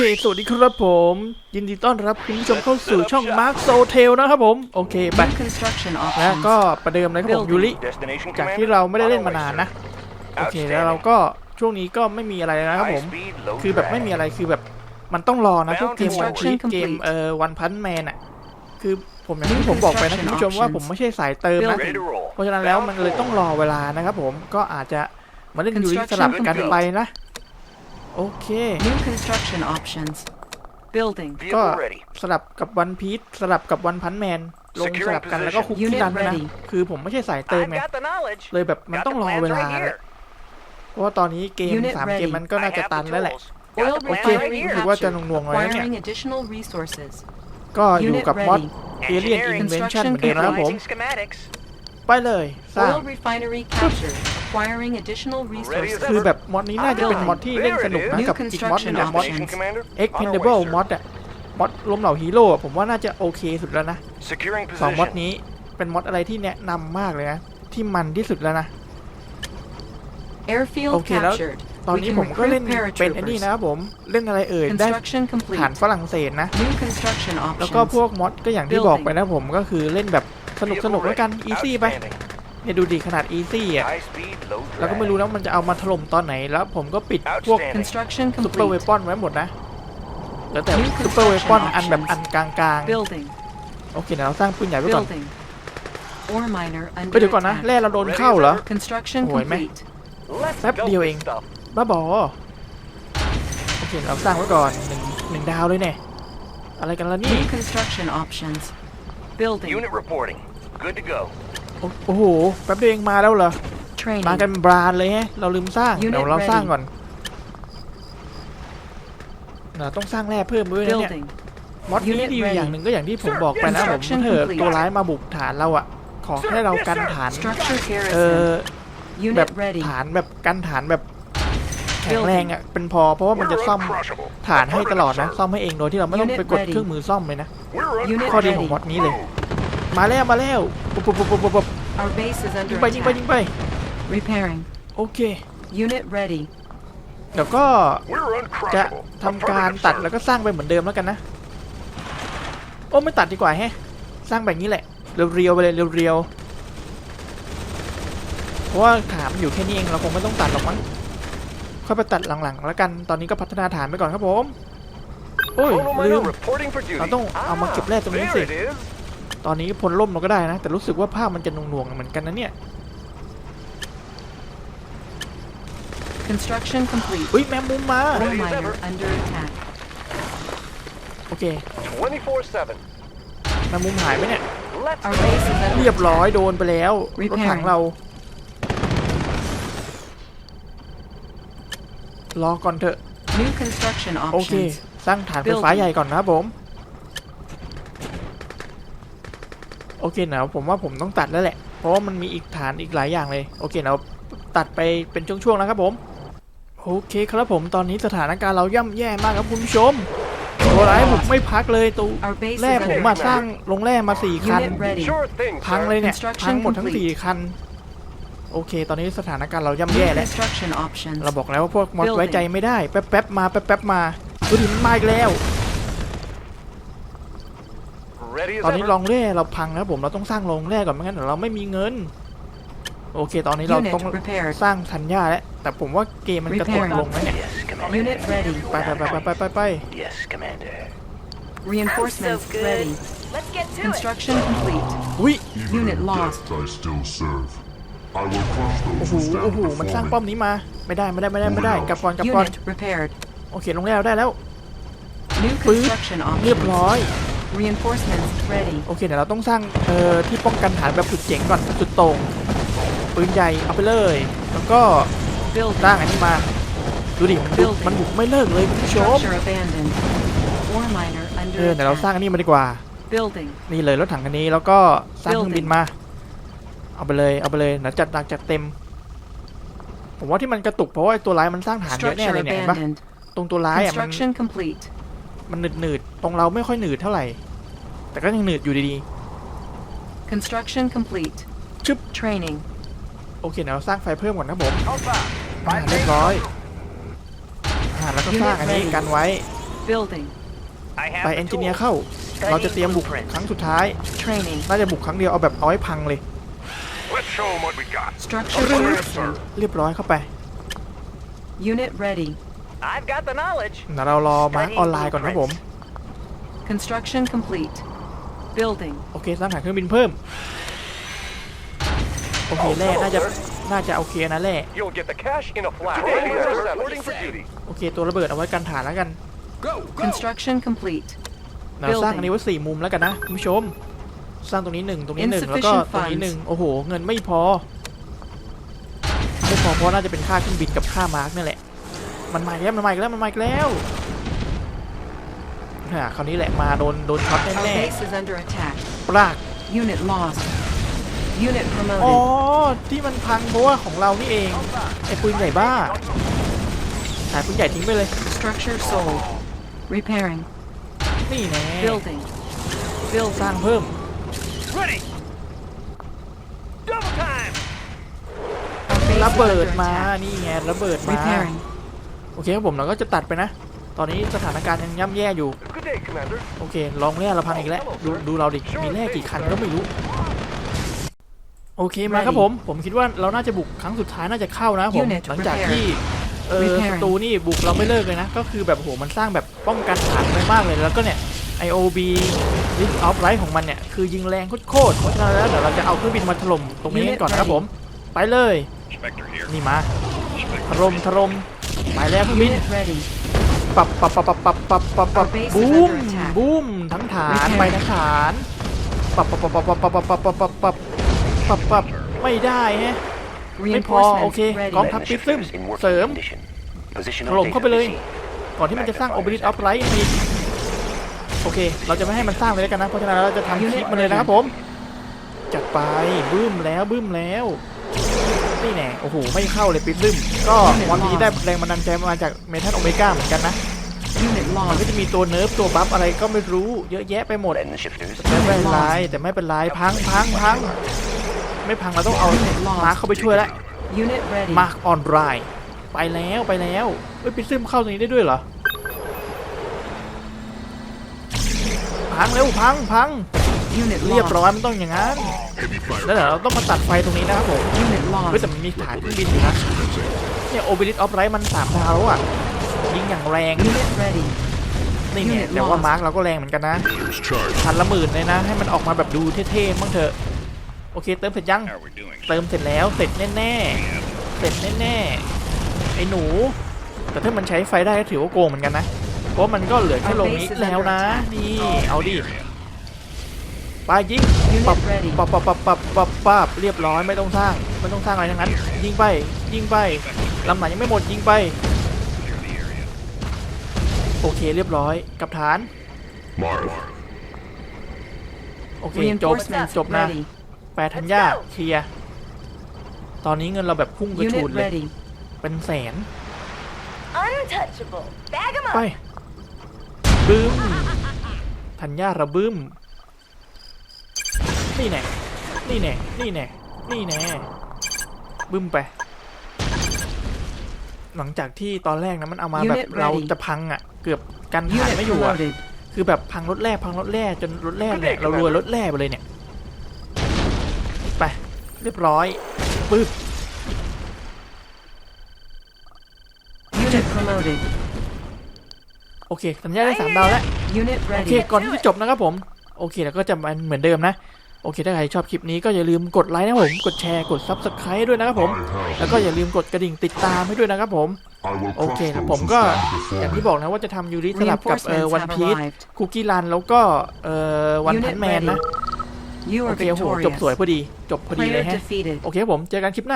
เค สวัสดีครับผม ยินดีต้อนรับคุณผู้ชมเข้าสู่ช่อง Mark s o t e l นะครับผม โอเค ไป New construction แล้ว options. ก็ประเดิมเลยครับผม Building ยูริ Destination จาก Commander? ที่เราไม่ได้เล่น On มา our way, นาน sir. นะ โอเค แล้วเราก็ช่วงนี้ก็ไม่มีอะไรแล้วนะครับผม High speed, low คือแบบ drag. ไม่มีอะไรคือแบบมันต้องรอนะพวกเกมวัน Construction พีเกม complete เอ่อวันพันแมนอะ คือผมอย่างที่ผมบอกไปนะคุณผู้ชมว่าผมไม่ใช่สายเติมนะ Ready to roll. เพราะฉะนั้นแล้วมันเลยต้องรอเวลานะครับผม ก็อาจจะมาเล่นยูริสลับกันไปนะ โอเค New construction options. Building. ก็ Vehicle ready. สลับกับวันพีชสลับกับวันพันแมน ลงสลับกันแล้วก็คุกที่ Unit ดันด้วยนะ ready คือผมไม่ใช่สายเติม I've ไง got the knowledge. เลยแบบมัน Got ต้อง the รอ plans เวลา right แหละ here. เพราะว่าตอนนี้เกม Unit สาม ready เกมมันก็น่า I จะ have ตัน the แล้วแหละ tools. Got Oil the plans Okay. right refinery here. ถือว่าจะ captured, หน่วงๆไว้นะเนี่ย acquiring additional resources. ก็อยู่ Unit กับมอด ready. เอเลียน Engineering. อินเวนชั่นเหมือนเดิมนะครับผม Analyzing schematics. ไปเลยสร้าง Oil refinery captured, acquiring additional resources. คือแบบมอดนี้น่าจะเป็นมอดที่เล่นสนุกนะ New กับอีกมอดหนึงนะมอด construction Destination Commander? On our Expendable way, sir. มอดอะมอดล้มเหล่าฮีโร่อะผมว่าน่าจะโอเคสุดแล้วนะ Securing สองมอด position. นี้เป็นมอดอะไรที่แนะนำมากเลยนะที่มันที่สุดแล้วนะ Airfield Okay, แล้ว captured. ตอน We นี้ can ผมก็เล่น recruit เป็นไอ้นี่ paratroopers. นะครับผมเล่นอะไรเอ่ยได้ Construction complete. ฐานฝรั่งเศสนะ New construction แล้วก็พ options. วกมอดก็อย่างที่บอกไปนะผมก็คือเล่นแบบ สนุกส Vehicle นุกแล้วกัน ready. อีซี่ไป Outstanding. เนี่ยดูดิขนาดอีซี่อะ High speed, low แล้วก็ไม่ drag. รู้นะมันจะเอามาถล่มตอนไหนแล้วผมก็ปิดพวก Outstanding. Construction ซุปเปอร์เว complete. ปอนไว้หมดนะแล้วแต่ New ซุปเปอร์เวปอน construction อันแบบ options. อันกลาง Building. ๆโอเคเดี๋ยวเราสร้างปืนใหญ่ไว้ก่อน Building. Ore miner ไป under เดี๋ยวก่อนนะ attack. แร่เราโดนเข้าเหรอ Construction Ôi, mẹ. complete. Let's Phép go điều with ing. stuff. บ้าบอโอเคเราสร้างไว้ก่อนหนึ่งหนึ่งดาวเลยเนี่ยอะไรกันล่ะนี่ New construction options. Building. Unit reporting. Good to go. โอ้โอ้โห แป๊บเดียวเองมาแล้วเหรอ Training. มากันบรานเลยฮะ เราลืมสร้าง Unit เดี๋ยวเรา ready สร้างก่อนเราต้องสร้างแร่เพิ่มด้วยนะเนี่ย Building. มอดนี้ Unit ดีอยู่ ready อย่างหนึ่งก็อย่างที่ผมบอกไปนะผม Construction ถ้าเถอะ complete ตัวร้ายมาบุกฐานเราอะขอให้เรากันฐาน Structure เออ garrison. แบบ Unit ready. ฐานแบบกันฐานแบบแข็งแรงอะเป็นพอเพราะว่ามันจะ We're ซ่อม uncrushable. ฐานให้ตลอดนะ ซ่อมให้เองโดยที่เราไม่ต้อง Unit ไปกด ready เครื่องมือซ่อมเลยนะ We're Unit ข้อดี uncrushable. ของมอดนี้เลย มาแล้วมาแล้วปุ๊บปุ๊บปุ๊บปุ๊บปุ๊บ Our base is ยิ under งไปยิงไปยิง attack. ไป Repairing. โอเค Unit ready. เดี๋ยวก็ We're จะ uncrushable. ทำการตัดแล้วก็สร้างไปเหมือนเดิมแล้วกันนะ โอ้ไม่ตัดดีกว่าแฮะ สร้างแบบนี้แหละ เรียวๆไปเลยเรียวๆเพราะว่าฐานมันอยู่แค่นี้เองเราคงไม่ต้องตัดหรอกมั้งค่อยไปตัดหลังๆ แล้วกันตอนนี้ก็พัฒนาฐานไปก่อนครับผมโอ้ย Total ลื miner ม reporting for duty. เราต้องเอามาเก็บแร่ตรงนี้ Ah, สิ there it is. ตอนนี้พลล่มเราก็ได้นะ แต่รู้สึกว่าภาพมันจะหน่วงๆเหมือนกันนะเนี่ย Construction complete. อุ้ยแมมมุมมา Ore Ready as miner ever. under attack. โอเค 24-7. แมมมุมหายไหมเนี่ย Let's Our base is under เรียบร้อย attack. โดนไปแล้วรถถังเรา รอก่อนเถอะ New construction โอเค options. สร้างฐานไฟฟ้า Building ใหญ่ก่อนนะครับผม โอ เคเดี๋ยวผมว่าผมต้องตัดแล้วแหละ เพราะว่ามันมีอีกฐานอีกหลายอย่างเลย โอเคเดี๋ยวตัดไปเป็นช่วงๆนะครับผม โอเคครับผมตอนนี้สถานการณ์เราย่ำแย่มากครับคุณผู้ชมตัวร้ายผมไม่พักเลยตู Our base แร่ is ผม under มาสร้างลงแร่มาสี่คัน Unit ready. Sure thing, พัง sir. เลยเนี่ย Construction พังหมดทั้ง complete สี่คัน โอเค ตอนนี้สถานการณ์เราย่ำ New แย่แล้ว construction options. เราบอกแล้วว่าพวกมอส Building ไว้ใจไม่ได้ แป๊บๆมา แป๊บๆมาดูดิมันมาอีกแล้ว Ready as ตอนนี้ ever. ลองแร่เราพังแล้วผมเราต้องสร้างโรงแร่ก่อนไม่งั้นเดี๋ยวเราไม่มีเงิน โอเค ตอนนี้เรา Unit ต้อง repaired. สร้างทันย่าแล้วแต่ผมว่าเกมมันกระตุก Repairing ลงนะเนี่ย Yes, Commander. Unit ready. ไปไปไปไปไปไป Yes, Commander. Reinforcements good. ready. Let's get to it. Construction complete. อุ้ย Unit Even in lost. death, I still serve. I will crush โอ้ those โห who โอ้โห stand มันสร้าง before ป้อ me. มนี้มา ไม่ได้ ไม่ได้ ไม่ได้ ไม่ได้ กลับก่อนกลับก่อน Unit repaired. โอเค ลงแล้วได้แล้ว New ปึ๊บ construction เรียบ options. ร้อย Reinforcements ready. โอเคเดี๋ยวเราต้องสร้างเอ่อที่ป้องกันฐานแบบสุดเจ๋งก่อนสุดโต่งปืนใหญ่เอาไปเลย แล้วก็ Building. สร้างอันนี้มาดูดิมันบุก Building มันบุกไม่เลิกเลยคุณผู้ชม Structure abandoned. Ore miner เออ under เดี๋ยวเราสร้าง attack. อันนี้มาดีกว่า Building. นี่เลยรถถังคันนี้แล้วก็สร้างเครื่องบิน Building มา เอาไปเลยเอาไปเลยเดี๋ยวจัดหนักจัดเต็ม ผมว่าที่มันกระตุกเพราะว่าไอ้ตัวร้ายมันสร้างฐานเยอะแน่ Structure เลยเนี่ยเห็นปะ abandoned. ตรงตัวร้ายอะมัน Construction complete. มันหนืดหนืดๆตรงเราไม่ค่อยหนืดเท่าไหร่ แต่ก็ยังหนืดอยู่ดี Construction complete. ชึบ Training. ๆโอเคเดี๋ยวเราสร้างไฟเพิ่มก่อนครับผม How fast? อ่าเรียบร้อยอ่าแล้วก็สร้างอันนี้กันไว้ Building. I have ไป the เอนจิเนียร์ tools. เข้า เราจะเตรียมบุกครั้งสุดท้าย Training. น่าจะบุกครั้งเดียวเอาแบบเอาให้พังเลย Let's show them what we got. Structure Yes, garrison. เรียบร้อยเข้าไป Unit ready. I've got the knowledge. เดี๋ยวเรารอมาร์กออนไลน์ก่อนครับผม Construction complete. Building. โอเคสร้างฐานเครื่องบินเพิ่ม โอเคแร่น่าจะน่าจะโอเคนะแร่ You'll get the cash in a flash. Today we are reporting for duty. โอเค ตัวระเบิดเอาไว้กันฐานแล้วกัน Construction complete. เราสร้างอันนี้ไว้สี่มุมแล้วกันนะคุณผู้ชม สร้างตรงนี้หนึ่งตรงนี้หนึ่งแล้วก็ Insufficient ตรงนี้หนึ่ง funds โอ้โห เงินไม่พอ ไม่พอเพราะน่าจะเป็นค่าเครื่องบินกับค่ามาร์กนี่แหละ มันมาอีกแล้วมันมาอีกแล้วมันมาอีกแล้วฮ่าคราวนี้แหละมาโดนโดนช็อต Our แน่ base is under attack. ๆปราก Unit lost. Unit อ๋อ promoted. ที่มันพังเพราะว่าของเรานี่เองไอ้ปืนใหญ่บ้าหายปืนใหญ่ทิ้งไปเลย Structure sold. Repairing. นี่แน่ Building. สร้างเพิ่ม Ready. Double time. Our base ระ is เบิด under มา attack. นี่ไงระเบิดมา Repairing. โอเคครับผมเราก็จะตัดไปนะ ตอนนี้สถานการณ์ยังย่ำแย่อยู่ Good day, Commander. โอเค ลองแร่เราพังอีกแล้ว ดูดูเราดิ มีแร่กี่คันก็ไม่รู้ โอเคมาครับผม ผมคิดว่าเราน่าจะบุกครั้งสุดท้ายน่าจะเข้านะผม Unit หลังจากที่เออ Repairing ศัตรูนี่บุกเราไม่เลิกเลยนะ ก็คือแบบโหมันสร้างแบบป้องกันฐานไปมากเลย แล้วก็เนี่ย IOB List of Light ของมันเนี่ย คือยิงแรงโคตรๆเพราะฉะนั้นแล้วเดี๋ยวเราจะเอาเครื่องบินมาถล่มตรงนี้กันก่อนนะครับผม ไปเลย นี่มาถล่มถล่ม ไปแล้วเครื่องบิน Unit ready. ปับปับปับปับปับปับปับปับ Our base is บูม under attack. บูมทั้งฐาน Repair. ไปทั้งฐานปับปับปับปับปับปับปับปับปับปับปับปับไม่ได้ฮะไม่พอโอเค Reinforcements กอง ready. ทัพปิซึมเสริมถล่มเข้าไปเลย ก่อนที่มันจะสร้างโอเบริสออฟไรท์อีกโอเค เราจะไม่ให้มันสร้างเลยแล้วกันนะเพราะฉะนั้นเราจะทำคลิปมันเลยนะครับผม จัดไปบึ้มแล้วบึ้มแล้ว นี่แน่โอ้โหไม่เข้าเลยปิดซึมก็วันนี้ได้แรงบันดาลใจมาจากเมทัลโอเมก้าเหมือนกันนะมันก็จะมีตัวเนิร์ฟตัวบัฟอะไรก็ไม่รู้เยอะแยะไปหมดแต่ไม่เป็นไรแต่ไม่เป็นไรพังพังพังไม่พังเราต้องเอามาเข้าไปช่วยแล้วมาร์คออนไลน์ไปแล้วไปแล้วเอ้ยปิซึมเข้าตรงนี้ได้ด้วยเหรอพังเร็วพังพัง เรียบ lost. ร้อยมันต้องอย่างนั้น Heavy fire. แล้วเดี๋ยวเราต้องมาตัดไฟตรงนี้นะครับผม Unit เฮ้ย lost. แต่มันมีฐานเครื่องบินอยู่นะเนี่ยโอเบริสออฟไรท์มันสามดาวแล้วอะยิงอย่างแรง Unit ready. นี่ไง Unit แต่ว่า lost มาร์คเราก็แรงเหมือนกันนะ Here's charge. พันละหมื่นเลยนะ ให้มันออกมาแบบดูเท่ๆบ้างเถอะโอเคเติมเสร็จยังเติมเสร็จแล้วเสร็จแน่ๆเสร็จแน่ๆไอ้หนู แต่ถ้ามันใช้ไฟได้ก็ถือว่าโกงเหมือนกันนะเพราะมันก็เหลือแค่ลงนี้แล้วนะ นี่เอาดิ ไปยิงปับ Unit ready. ปับปับปับปับปับปับเรียบร้อยไม่ต้องสร้างไม่ต้องสร้างอะไรทั้งนั้น ยิงไปยิงไปลำไหนยังไม่หมดยิงไป โอเคเรียบร้อยกับฐาน Marv. โอเคจบ Reinforcements จบนะ ready. แปดธัญญาเคลียร์ตอนนี้เงินเราแบบพุ่งกระชูด Unit เลย ready. เป็นแสน Untouchable. Bag 'em ไป up. บึ้มธัญญาระบึ้ม นี่แน่นี่แน่นี่แน่นี่แน่บึ้มไป หลังจากที่ตอนแรกนะมันเอามาแบบ Unit ready เราจะพังอะ เกือบกันผ่าน Unit ไม่อยู่อะ promoted. คือแบบพังรถแร่พังรถแร่จนรถแร่เนี่ยเรารวยรถแร่ไปเลยเนี่ยไปเรียบร้อยปึ๊บ Unit promoted. โอเคสัญญาได้สามดาวแล้ว Unit โอเค ready. ก่อนที่จะจบนะครับผม โอเคแล้วก็จะมาเหมือนเดิมนะ โอเค ถ้าใครชอบคลิปนี้ก็อย่าลืมกดไลค์นะครับผม กดแชร์ กด Subscribe ด้วยนะครับผม แล้วก็อย่าลืมกดกระดิ่งติดตามให้ด้วยนะครับผม I will โอ crush เค those นะ who ผมก็ stand อย่าง before ที่ me. บอกนะว่าจะทำยูริสลับกับเอ่อ Reinforcements วัน have พีช arrived. คุกกี้รันแล้วก็เอ่อวันพั Unit นแมน ready. นะ You โอ are เคโหจบ victorious. สวยพอดี จบพอดีเลย Player ฮะ defeated. โอเคครับผม เจอกันคลิปหน้า